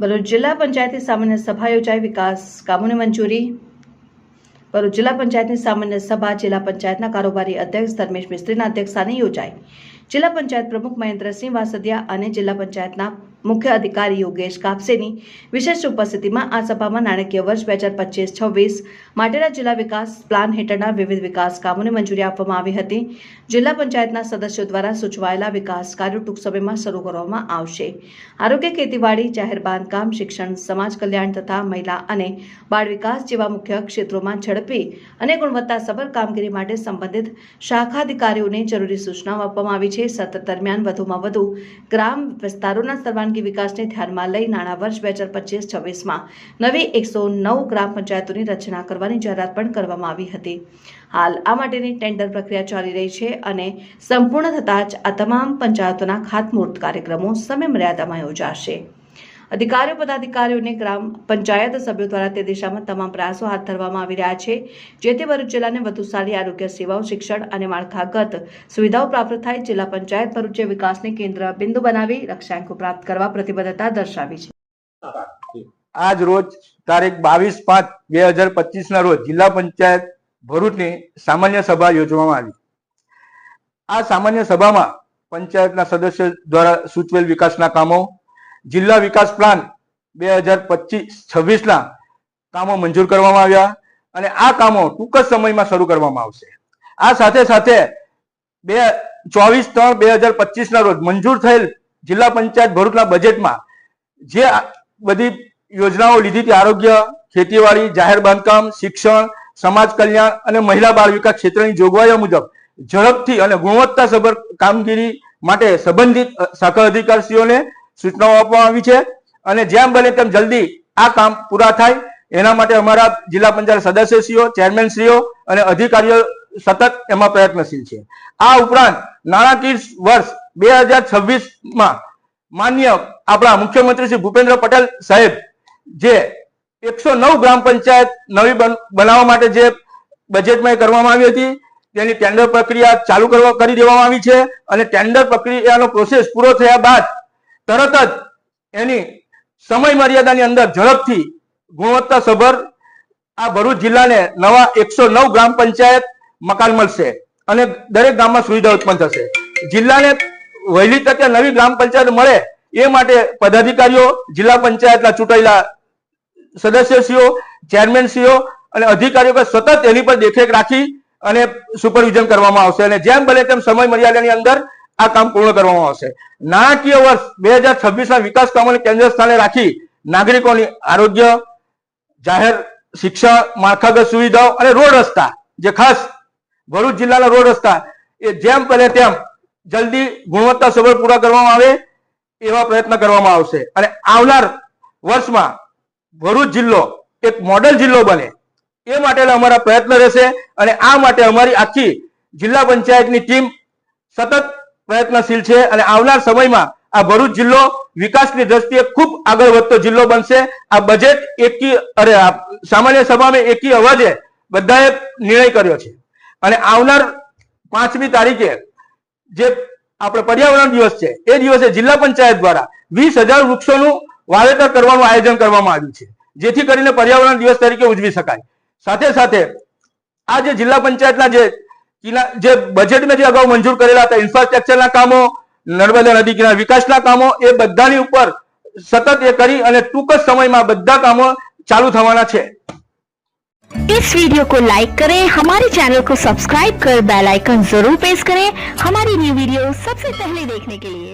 ભરૂચ જિલ્લા પંચાયતની સામાન્ય સભા યોજાઈ, વિકાસ કામોની મંજૂરી. ભરૂચ જિલ્લા પંચાયતની સામાન્ય સભા, જિલ્લા પંચાયતના કારોબારી અધ્યક્ષ ધર્મેશ મિસ્ત્રીના અધ્યક્ષસ્થાને યોજાઈ. જિલ્લા પંચાયત પ્રમુખ મહેન્દ્રસિંહ વાસદિયા અને જિલ્લા પંચાયતના મુખ્ય અધિકારી યોગેશ કાપસેની વિશેષ ઉપસ્થિતિમાં આ સભામાં નાણાકીય વર્ષ બે હજાર પચીસ છવ્વીસ માટેના જિલ્લા વિકાસ પ્લાન હેઠળના વિવિધ વિકાસ કામોને મંજૂરી આપવામાં આવી હતી. જિલ્લા પંચાયતના સદસ્યો દ્વારા સૂચવાયેલા વિકાસ કાર્યો ટૂંક સમયમાં શરૂ કરવામાં આવશે. આરોગ્ય ખેતીવાડી, જાહેર બાંધકામ, શિક્ષણ, સમાજ કલ્યાણ તથા મહિલા અને બાળ વિકાસ જેવા મુખ્ય ક્ષેત્રોમાં ઝડપી અને ગુણવત્તાસભર કામગીરી માટે સંબંધિત શાખાધિકારીઓને જરૂરી સૂચનાઓ આપવામાં આવી છે. સત્ર દરમિયાન વધુમાં વધુ ગ્રામ વિસ્તારોના સર્વાંગી વિકાસને ધ્યાનમાં લઈ નાણાં વર્ષ બે હજાર પચીસ છવ્વીસમાં નવી એકસો નવ ગ્રામ પંચાયતોની રચના કરવાની જાહેરાત પણ કરવામાં આવી હતી. હાલ આ માટેની ટેન્ડર પ્રક્રિયા ચાલી રહી છે અને સંપૂર્ણ થતાં જ આ તમામ પંચાયતોના ખાતમુહૂર્ત કાર્યક્રમો સમયમર્યાદામાં યોજાશે. અધિકારીઓ પદાધિકારીઓને ગ્રામ પંચાયત સભ્યો દ્વારા તે દિશામાં તમામ પ્રયાસો હાથ ધરવામાં આવી રહ્યા છે, જેથી ભરૂચ જિલ્લાને વધુ સારી આરોગ્ય સેવાઓ, શિક્ષણ અને માળખાગત સુવિધાઓ પ્રાપ્ત થાય. જિલ્લા પંચાયત ભરૂચે વિકાસને કેન્દ્ર બિંદુ બનાવી લક્ષ્યાંકો પ્રાપ્ત કરવા પ્રતિબદ્ધતા દર્શાવી છે. આજ રોજ તારીખ બાવીસ પાંચ બે હજાર પચીસ ના રોજ જિલ્લા પંચાયત ભરૂચની સામાન્ય સભા યોજવામાં આવી. આ સામાન્ય સભામાં પંચાયતના સદસ્યો દ્વારા સૂચવેલ વિકાસના કામો જિલ્લા વિકાસ પ્લાન બે હજાર પચીસ છવ્વીસના કામો મંજૂર કરવામાં આવ્યા અને આ કામો ટૂંક જ સમયમાં શરૂ કરવામાં આવશે. આ સાથે સાથે બે ચોવીસ ત્રણ બે હજાર પચીસ ના રોજ મંજૂર થયેલ જિલ્લા પંચાયત ભરૂચના બજેટમાં જે બધી યોજનાઓ લીધી હતી, આરોગ્ય, ખેતીવાડી, જાહેર બાંધકામ, શિક્ષણ, સમાજ કલ્યાણ અને મહિલા બાળ વિકાસ ક્ષેત્રની જોગવાઈઓ મુજબ ઝડપથી અને ગુણવત્તાસભર કામગીરી માટે સંબંધિત શાખા અધિકારીઓને સૂચનાઓ આપવામાં આવી છે અને જેમ બને તેમ જલ્દી આ કામ પૂરા થાય. એના માટે અમારા જિલ્લા પંચાયત સદસ્યશ્રીઓ ચેરમેનશ્રીઓ અને અધિકારીઓ સતત એમાં પ્રયત્નશીલ છે. આ ઉપરાંત નાણાકીય વર્ષ બે હજાર છવ્વીસમાં માન્ય આપણા મુખ્યમંત્રી શ્રી ભૂપેન્દ્ર પટેલ સાહેબ, જે એકસો નવ ગ્રામ પંચાયત નવી બન- બનાવવા માટે જે બજેટમાં કરવામાં આવી હતી, તેની ટેન્ડર પ્રક્રિયા ચાલુ કરવા, કરી દેવામાં આવી છે અને ટેન્ડર પ્રક્રિયાનો પ્રોસેસ પૂરો થયા બાદ તરત જ એની સમય મર્યાદાની અંદર ઝડપથી ગુણવત્તાસભર આ ભરૂચ જિલ્લાને નવા એકસો નવ ગ્રામ પંચાયત મકાન મળશે અને દરેક ગામમાં સુવિધા ઉત્પન્ન થશે. જિલ્લાને વહેલી તકે નવી ગ્રામ પંચાયત મળે એ માટે પદાધિકારીઓ, જિલ્લા પંચાયતના ચૂંટાયેલા સદસ્યશ્રીઓ ચેરમેનશ્રીઓ અને અધિકારીઓ સતત એની પર દેખરેખ રાખી અને સુપરવિઝન કરવામાં આવશે. અને જેમ બને તેમ સમય મર્યાદાની અંદર આ કામ પૂર્ણ કરવામાં આવશે. નાણાકીય વર્ષ બે હજાર છવ્વીસના વિકાસ કામોને કેન્દ્ર સ્થાને રાખી નાગરિકોની આરોગ્ય, જાહેર શિક્ષણ, માળખાગત સુવિધાઓ અને રોડ રસ્તા, જે ખાસ ભરૂચ જિલ્લાના રોડ રસ્તા, એ જેમ બને તેમ જલ્દી ગુણવત્તાસભર પૂરા કરવામાં આવે એવા પ્રયત્ન કરવામાં આવશે. અને આવનાર વર્ષમાં ભરૂચ જિલ્લો એક મોડેલ જિલ્લો બને. એ માટેના અમારા પ્રયત્ન રહેશે અને આ માટે અમારી આખી જિલ્લા પંચાયતની ટીમ સતત પ્રયત્નશીલ છે અને આવનાર સમયમાં આ ભરૂચ જિલ્લો વિકાસની દ્રષ્ટિએ ખૂબ આગળ વધતો જિલ્લો બનશે. આ બજેટ એકી, અરે સામાન્ય સભામાં એકી અવાજે બધાએ નિર્ણય કર્યો છે. અને આવનાર પાંચમી તારીખે જે આપણે પર્યાવરણ દિવસ છે, એ દિવસે જિલ્લા પંચાયત દ્વારા વીસ હજાર વૃક્ષોનું વાવેતર કરવાનું આયોજન કરવામાં આવ્યું છે. જેથી કરીને પર્યાવરણ દિવસ તરીકે ઉજવી શકાય. સાથે સાથે આ જે જિલ્લા પંચાયતના જે કિના- જે બજેટમાં જે અગાઉ મંજૂર કરેલા હતા ઇન્ફ્રાસ્ટ્રક્ચરના કામો નર્મદા નદી કિનારા વિકાસના કામો એ બધાની ઉપર સતત એ કરી અને ટૂંક જ સમયમાં બધા કામો ચાલુ થવાના છે इस वीडियो को लाइक करें हमारे चैनल को सब्सक्राइब कर बेल आइकन जरूर प्रेस करें हमारी न्यू वीडियो सबसे पहले देखने के लिए